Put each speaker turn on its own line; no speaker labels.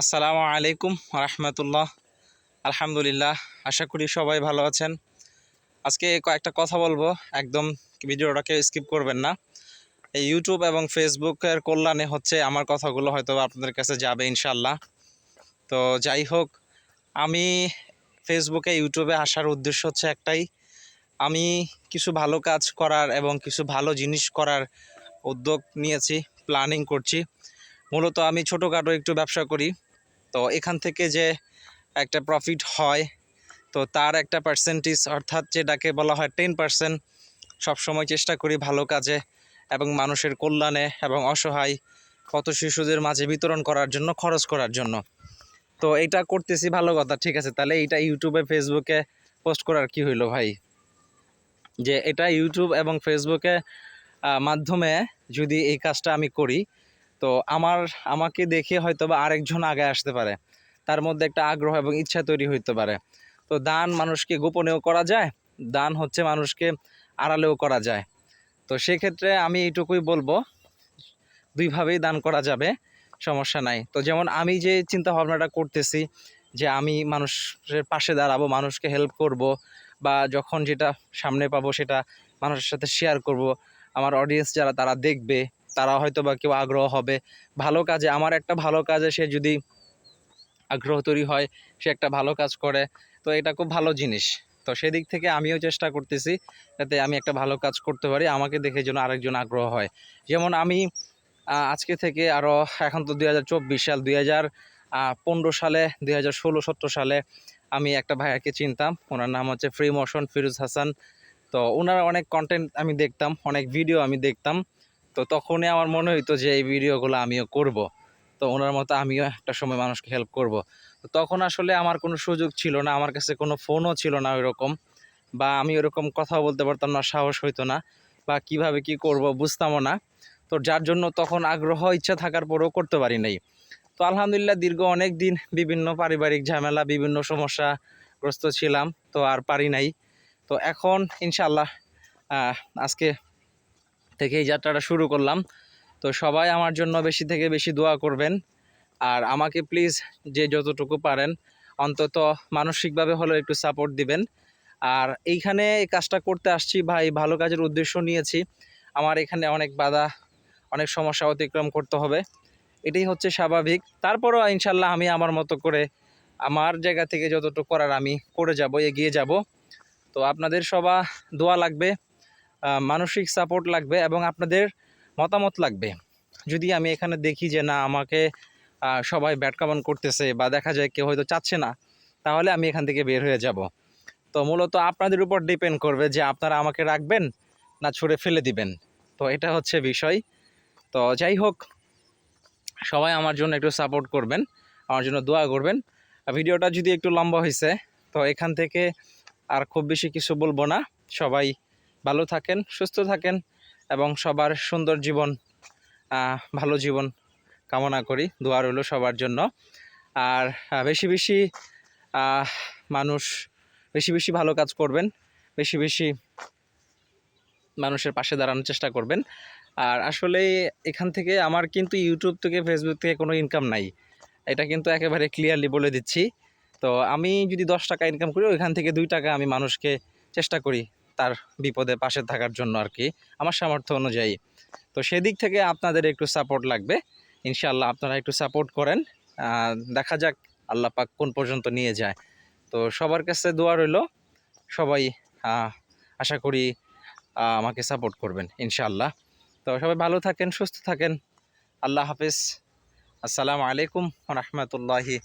আসসালামু আলাইকুম রহমতুল্লাহ। আলহামদুলিল্লাহ, আশা করি সবাই ভালো আছেন। আজকে কয়েকটা কথা বলব, একদম ভিডিওটাকে স্কিপ করবেন না। এই ইউটিউব এবং ফেসবুকের কল্যাণে হচ্ছে আমার কথাগুলো হয়তো আপনাদের কাছে যাবে ইনশাল্লাহ তো যাই হোক, আমি ফেসবুকে, ইউটিউবে আসার উদ্দেশ্য হচ্ছে একটাই। আমি কিছু ভালো কাজ করার এবং কিছু ভালো জিনিস করার উদ্যোগ নিয়েছি প্ল্যানিং করছি। মূলত আমি ছোটোখাটো একটু ব্যবসা করি। তো এখান থেকে যে একটা প্রফিট হয়, তো তার একটা পার্সেন্টেজ অর্থাৎ যেটাকে বলা হয় টেন পার্সেন্ট সবসময় চেষ্টা করি ভালো কাজে এবং মানুষের কল্যাণে এবং অসহায় কত শিশুদের মাঝে বিতরণ করার জন্য, খরচ করার জন্য। তো এটা করতেছি ভালো কথা, ঠিক আছে? তাহলে এটা ইউটিউবে, ফেসবুকে পোস্ট করার কি হইল ভাই? যে এটা ইউটিউব এবং ফেসবুকে মাধ্যমে যদি এই কাজটা আমি করি তো আমার, আমাকে দেখে হয়তো বা আরেকজন আগে আসতে পারে। তার মধ্যে একটা আগ্রহ এবং ইচ্ছা তৈরি হইতে পারে। তো দান মানুষকে গোপনেও করা যায়, দান হচ্ছে মানুষকে আড়ালেও করা যায়। তো সেক্ষেত্রে আমি এইটুকুই বলব, দুইভাবেই দান করা যাবে, সমস্যা নাই। তো যেমন আমি যে চিন্তা ভাবনাটা করতেছি যে আমি মানুষের পাশে দাঁড়াবো, মানুষকে হেল্প করব বা যখন যেটা সামনে পাবো সেটা মানুষের সাথে শেয়ার করব, আমার অডিয়েন্স যারা তারা দেখবে তারা হয়তো বা কেউ আগ্রহ হবে। ভালো কাজে, আমার একটা ভালো কাজে সে যদি আগ্রহ তৈরি হয়, সে একটা ভালো কাজ করে। তো এটা খুব ভালো জিনিস। তো সেদিক থেকে আমিও চেষ্টা করতেছি যাতে আমি একটা ভালো কাজ করতে পারি, আমাকে দেখে যেন আরেকজন আগ্রহ হয়। যেমন আমি আজকে থেকে আরও এখন তো দুই হাজার চব্বিশ সাল, দুই সালে, দুই হাজার সালে আমি একটা ভাইয়াকে চিনতাম। ওনার নাম হচ্ছে ফ্রি মোশন ফিরোজ হাসান তো ওনার অনেক কন্টেন্ট আমি দেখতাম, অনেক ভিডিও আমি দেখতাম। তো তখনই আমার মনে হইতো যে এই ভিডিওগুলো আমিও করব। তো ওনার মতো আমিও একটা সময় মানুষকে হেল্প করব। তো তখন আসলে আমার কোনো সুযোগ ছিল না, আমার কাছে কোনো ফোনও ছিল না ওইরকম বা আমি ওরকম কথা বলতে পারতাম না, সাহস হইতো না বা কীভাবে কি করব বুঝতামও না। তো যার জন্য তখন আগ্রহ, ইচ্ছা থাকার পরেও করতে পারি নাই। তো আলহামদুলিল্লাহ দীর্ঘ অনেক দিন বিভিন্ন পারিবারিক ঝামেলা, বিভিন্ন সমস্যাগ্রস্ত ছিলাম, তো আর পারি নাই। তো এখন ইনশাল্লাহ আজকে থেকে এই যাত্রাটা শুরু করলাম। তো সবাই আমার জন্য বেশি থেকে বেশি দোয়া করবেন। আর আমাকে প্লিজ যে যতটুকু পারেন, অন্তত মানসিকভাবে হলেও একটু সাপোর্ট দিবেন। আর এইখানে এই কাজটা করতে আসছি ভাই, ভালো কাজের উদ্দেশ্য নিয়েছি। আমার এখানে অনেক বাধা, অনেক সমস্যা অতিক্রম করতে হবে। এটাই হচ্ছে স্বাভাবিক। তারপরও ইনশাল্লাহ আমি আমার মতো করে আমার জায়গা থেকে যতটুকু করার আমি করে যাব, এগিয়ে যাব। তো আপনাদের সবা দোয়া লাগবে। মানসিক সাপোর্ট লাগবে এবং আপনাদের মতামত লাগবে। যদি আমি এখানে দেখি যে না, আমাকে সবাই ব্যাট কামান করতেছে বা দেখা যায় কেউ হয়তো চাচ্ছে না, তাহলে আমি এখান থেকে বের হয়ে যাব। তো মূলত আপনাদের উপর ডিপেন্ড করবে যে আপনারা আমাকে রাখবেন না ছুঁড়ে ফেলে দিবেন। তো এটা হচ্ছে বিষয়। তো যাই হোক, সবাই আমার জন্য একটু সাপোর্ট করবেন, আমার জন্য দোয়া করবেন। ভিডিওটা যদি একটু লম্বা হয়েছে তো এখান থেকে আর খুব বেশি কিছু বলব না। সবাই ভালো থাকেন, সুস্থ থাকেন এবং সবার সুন্দর জীবন ভালো জীবন কামনা করি। দোয়া রইল সবার জন্য। আর বেশি বেশি মানুষ বেশি বেশি ভালো কাজ করবেন, বেশি বেশি মানুষের পাশে দাঁড়ানোর চেষ্টা করবেন। আর আসলে এখান থেকে আমার কিন্তু ইউটিউব থেকে ফেসবুক থেকে কোনো ইনকাম নাই। এটা কিন্তু একেবারে ক্লিয়ারলি বলে দিচ্ছি। তো আমি যদি দশ টাকা ইনকাম করি, ওইখান থেকে দুই টাকা আমি মানুষকে চেষ্টা করি। তার বিপদে পাশে থাকার জন্য আর কি, আমার সামর্থ্য অনুযায়ী। তো সেদিক থেকে আপনাদের একটু সাপোর্ট লাগবে। ইনশাআল্লাহ আপনারা একটু সাপোর্ট করেন। দেখা যাক আল্লাহ পাক কোন পর্যন্ত নিয়ে যায়। তো সবার কাছে দোয়া রইল। সবাই আশা করি আমাকে সাপোর্ট করবেন ইনশাআল্লাহ। তো সবাই ভালো থাকেন, সুস্থ থাকেন। আল্লাহ হাফিজ। আসসালামু আলাইকুম রহমতুল্লাহি